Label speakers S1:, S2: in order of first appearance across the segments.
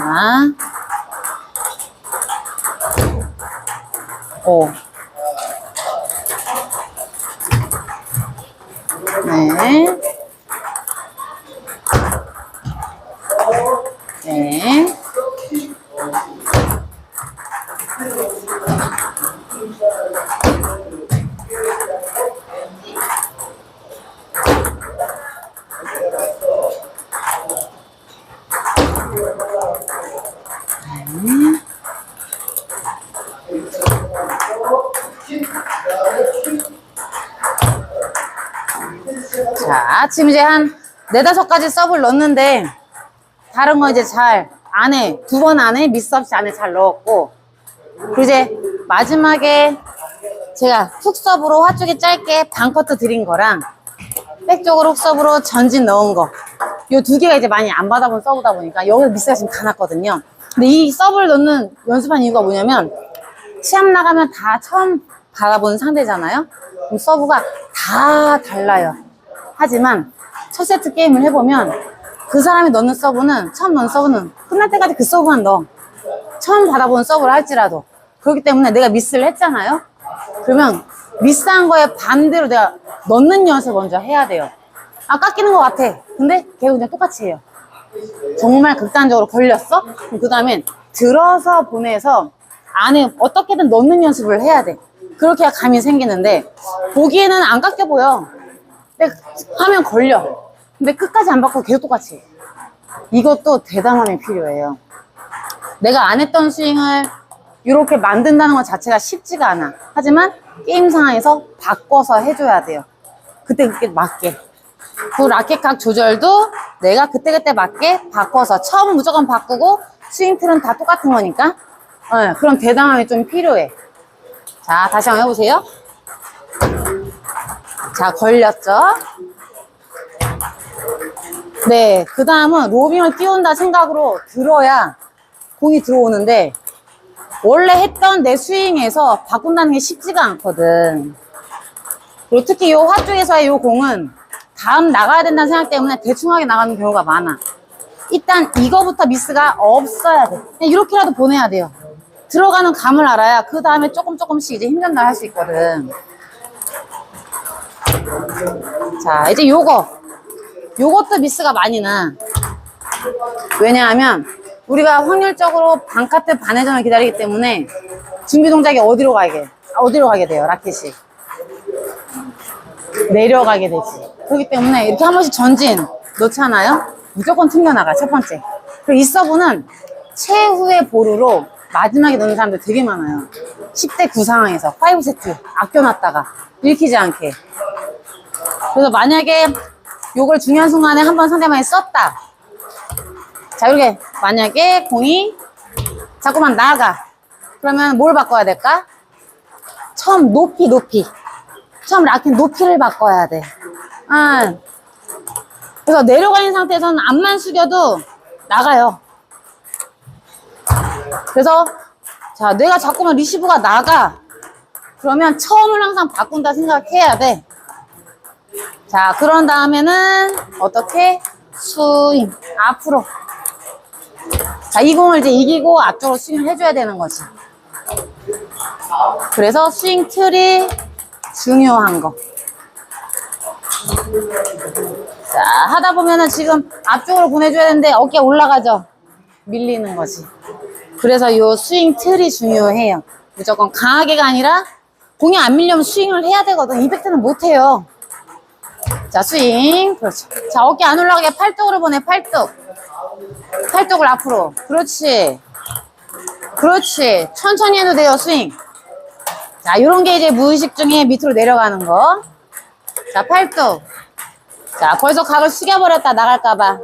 S1: 자. 오. 네. 네. 자, 지금 이제 한 네다섯 가지 서브를 넣었는데, 다른 거 이제 잘 안에, 두 번 안에 없이 안에 잘 넣었고, 그리고 이제 마지막에 제가 훅 서브로 화 쪽에 짧게 반커트 드린 거랑, 백 쪽으로 훅 서브로 전진 넣은 거. 요 두 개가 이제 많이 안 받아본 서브다 보니까 여기서 미스가 지금 다 났거든요. 근데 이 서브를 넣는 연습한 이유가 뭐냐면, 시합 나가면 다 처음 받아본 상대잖아요. 그럼 서브가 다 달라요. 하지만 첫 세트 게임을 해보면 그 사람이 넣는 서브는 처음 넣는 서브는 끝날 때까지 그 서브만 넣어. 처음 받아본 서브를 할지라도 그렇기 때문에 내가 미스를 했잖아요. 그러면 미스한 거에 반대로 내가 넣는 연습 먼저 해야 돼요. 아 깎이는 것 같아. 근데 걔가 그냥 똑같이 해요. 정말 극단적으로 걸렸어? 그 다음엔 들어서 보내서 안에 어떻게든 넣는 연습을 해야 돼. 그렇게 해야 감이 생기는데 보기에는 안 깎여 보여. 근데 하면 걸려. 근데 끝까지 안 받고 계속 똑같이 해. 이것도 대담함이 필요해요. 내가 안 했던 스윙을 이렇게 만든다는 것 자체가 쉽지가 않아. 하지만 게임 상황에서 바꿔서 해줘야 돼요. 그때 그때 맞게. 그 라켓 각 조절도 내가 그때그때 맞게 바꿔서 처음 무조건 바꾸고 스윙 틀은 다 똑같은 거니까 네, 그런 대담함이 좀 필요해. 자, 다시 한번 해보세요. 자, 걸렸죠? 네, 그 다음은 로빙을 띄운다 생각으로 들어야 공이 들어오는데 원래 했던 내 스윙에서 바꾼다는 게 쉽지가 않거든. 그리고 특히 이 화 쪽에서의 이 공은 다음 나가야 된다는 생각 때문에 대충하게 나가는 경우가 많아. 일단 이거부터 미스가 없어야 돼. 이렇게라도 보내야 돼요. 들어가는 감을 알아야 그 다음에 조금 조금씩 이제 힘 전달 할수 있거든. 자, 이제 요거. 요것도 미스가 많이 나. 왜냐하면 우리가 확률적으로 반카트 반회전을 기다리기 때문에 준비 동작이 어디로 가게, 아, 어디로 가게 돼요, 라켓이. 내려가게 되지. 그렇기 때문에 이렇게 한 번씩 전진 넣잖아요? 무조건 튕겨나가, 첫 번째. 그리고 이 서브는 최후의 보루로 마지막에 넣는 사람들 되게 많아요. 10대 9 상황에서 5세트 아껴놨다가 읽히지 않게. 그래서 만약에 요걸 중요한 순간에 한 번 상대방이 썼다. 자, 이렇게 만약에 공이 자꾸만 나가. 그러면 뭘 바꿔야 될까? 처음 높이, 높이. 처음 라켓 높이를 바꿔야 돼. 아. 그래서 내려가 있는 상태에서는 앞만 숙여도 나가요. 그래서 자 내가 자꾸만 리시브가 나가 그러면 처음을 항상 바꾼다 생각해야 돼. 자 그런 다음에는 어떻게 스윙 앞으로 자 이 공을 이제 이기고 앞쪽으로 스윙을 해줘야 되는 거지. 그래서 스윙 틀이 중요한 거. 자 하다 보면은 지금 앞쪽으로 보내줘야 되는데 어깨 올라가죠. 밀리는 거지. 그래서 요 스윙 틀이 중요해요. 무조건 강하게가 아니라 공이 안 밀려면 스윙을 해야 되거든. 이펙트는 못 해요. 자, 스윙. 그렇죠. 자, 어깨 안 올라가게 팔뚝으로 보내, 팔뚝. 팔뚝을 앞으로. 그렇지. 그렇지. 천천히 해도 돼요, 스윙. 자, 요런 게 이제 무의식 중에 밑으로 내려가는 거. 자, 팔뚝. 자, 벌써 각을 숙여버렸다, 나갈까봐.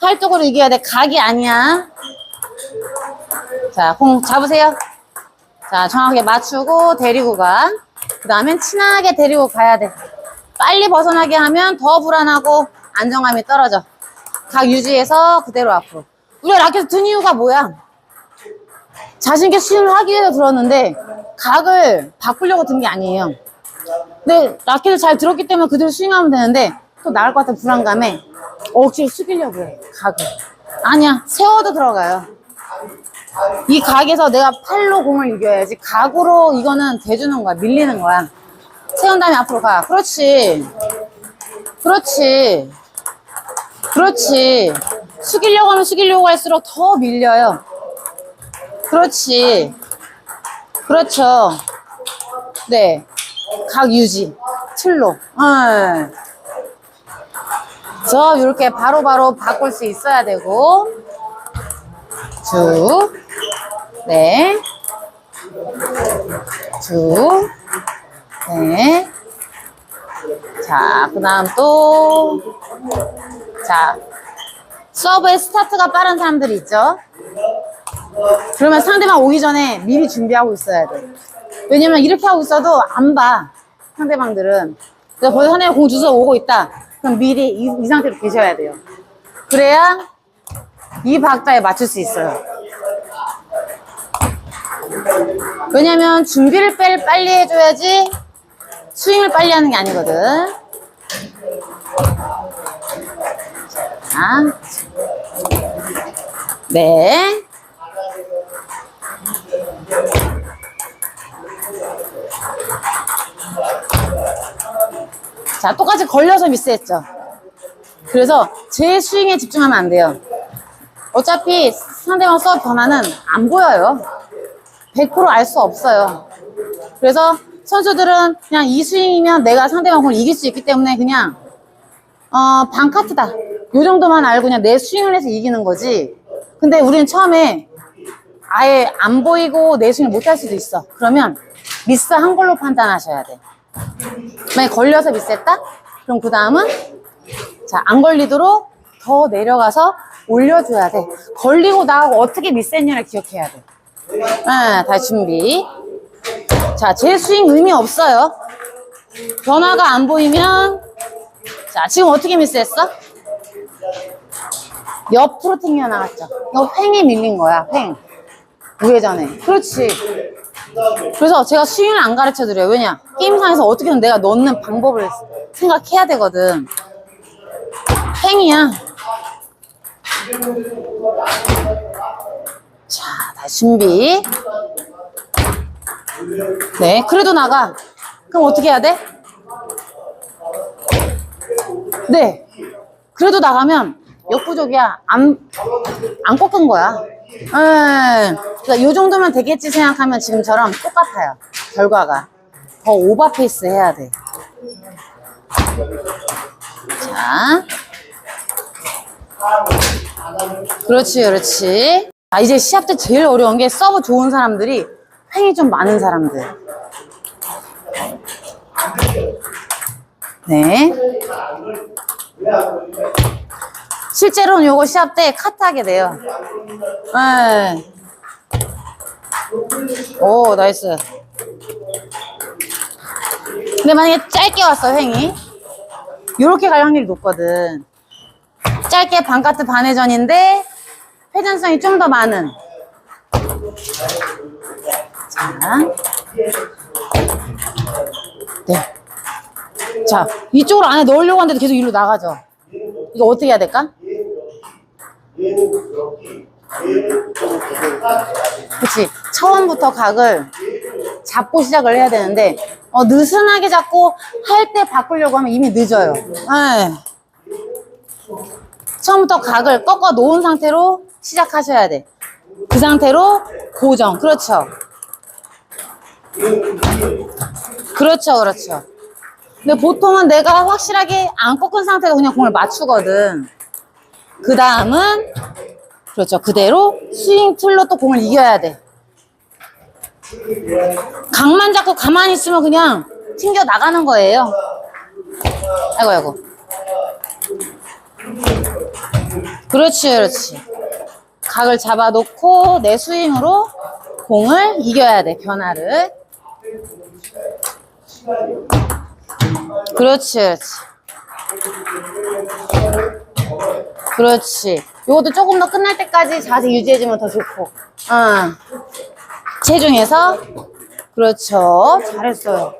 S1: 팔뚝으로 이겨야 돼. 각이 아니야. 자, 공 잡으세요. 자, 정확하게 맞추고 데리고 가. 그 다음엔 친하게 데리고 가야 돼. 빨리 벗어나게 하면 더 불안하고 안정감이 떨어져. 각 유지해서 그대로 앞으로. 우리가 라켓 든 이유가 뭐야? 자신있게 스윙을 하기 위해서 들었는데 각을 바꾸려고 든 게 아니에요. 근데 라켓을 잘 들었기 때문에 그대로 스윙하면 되는데 또 나을 것 같은 불안감에 억지로 숙이려고 해, 각을. 아니야, 세워도 들어가요. 이 각에서 내가 팔로 공을 이겨야지. 각으로 이거는 대주는 거야, 밀리는 거야. 세운 다음에 앞으로 가. 그렇지. 그렇지. 그렇지. 숙이려고 하면 숙이려고 할수록 더 밀려요. 그렇지. 그렇죠. 네. 각 유지. 틀로. 네. 저 이렇게 바로 바로 바꿀 수 있어야 되고 쭉. 네. 쭉. 네. 자, 그 다음 또. 자, 서브의 스타트가 빠른 사람들이 있죠. 그러면 상대방 오기 전에 미리 준비하고 있어야 돼. 왜냐면 이렇게 하고 있어도 안 봐. 상대방들은. 그래서 벌써 상대방 공 주워 오고 있다. 그럼 미리 이, 이 상태로 계셔야 돼요. 그래야 이 박자에 맞출 수 있어요. 왜냐면 준비를 빨리 해줘야지 스윙을 빨리 하는 게 아니거든. 자. 네. 자, 똑같이 걸려서 미스했죠. 그래서 제 스윙에 집중하면 안 돼요. 어차피 상대방 서브 변화는 안 보여요. 100%알 수 없어요. 그래서 선수들은 그냥 이 스윙이면 내가 상대방 공을 이길 수 있기 때문에 그냥 어, 반카트다. 요 정도만 알고 그냥 내 스윙을 해서 이기는 거지. 근데 우리는 처음에 아예 안 보이고 내 스윙을 못 할 수도 있어. 그러면 미스 한 걸로 판단하셔야 돼. 만약에 걸려서 미스했다? 그럼 그 다음은 자, 안 걸리도록 더 내려가서 올려줘야 돼. 걸리고 나하고 어떻게 미스했냐를 기억해야 돼. 아, 다시 준비. 자, 제 스윙 의미 없어요. 변화가 안 보이면 자, 지금 어떻게 미스했어? 옆으로 튕겨 나갔죠. 이거 횡이 밀린 거야, 횡. 우회전에. 그렇지. 그래서 제가 스윙을 안 가르쳐 드려요. 왜냐? 게임상에서 어떻게든 내가 넣는 방법을 생각해야 되거든. 횡이야. 자, 다시 준비. 네, 그래도 나가. 그럼 어떻게 해야 돼? 네. 그래도 나가면 역부족이야. 안, 안 꺾은 거야. 예. 그러니까 요 정도면 되겠지 생각하면 지금처럼 똑같아요. 결과가. 더 오버페이스 해야 돼. 자. 그렇지, 그렇지. 아, 이제 시합 때 제일 어려운 게 서브 좋은 사람들이 횡이 좀 많은 사람들. 네. 실제로는 요거 시합 때 카트하게 돼요. 네. 오, 나이스. 근데 만약에 짧게 왔어, 횡이. 요렇게 갈 확률이 높거든. 짧게 반카트 반회전인데 회전성이 좀 더 많은. 자. 네. 자, 이쪽으로 안에 넣으려고 하는데도 계속 이리로 나가죠. 이거 어떻게 해야 될까? 그치. 처음부터 각을 잡고 시작을 해야 되는데, 어, 느슨하게 잡고 할 때 바꾸려고 하면 이미 늦어요. 에이. 처음부터 각을 꺾어 놓은 상태로 시작하셔야 돼. 그 상태로 고정. 그렇죠. 그렇죠, 그렇죠. 근데 보통은 내가 확실하게 안 꺾은 상태가 그냥 공을 맞추거든. 그 다음은, 그렇죠. 그대로 스윙 틀로 또 공을 이겨야 돼. 각만 잡고 가만히 있으면 그냥 튕겨 나가는 거예요. 아이고, 아이고. 그렇지, 그렇지. 각을 잡아놓고 내 스윙으로 공을 이겨야 돼, 변화를. 그렇지, 그렇지. 그렇지. 요것도 조금 더 끝날 때까지 자세 유지해주면 더 좋고. 어. 체중에서. 그렇죠. 잘했어요.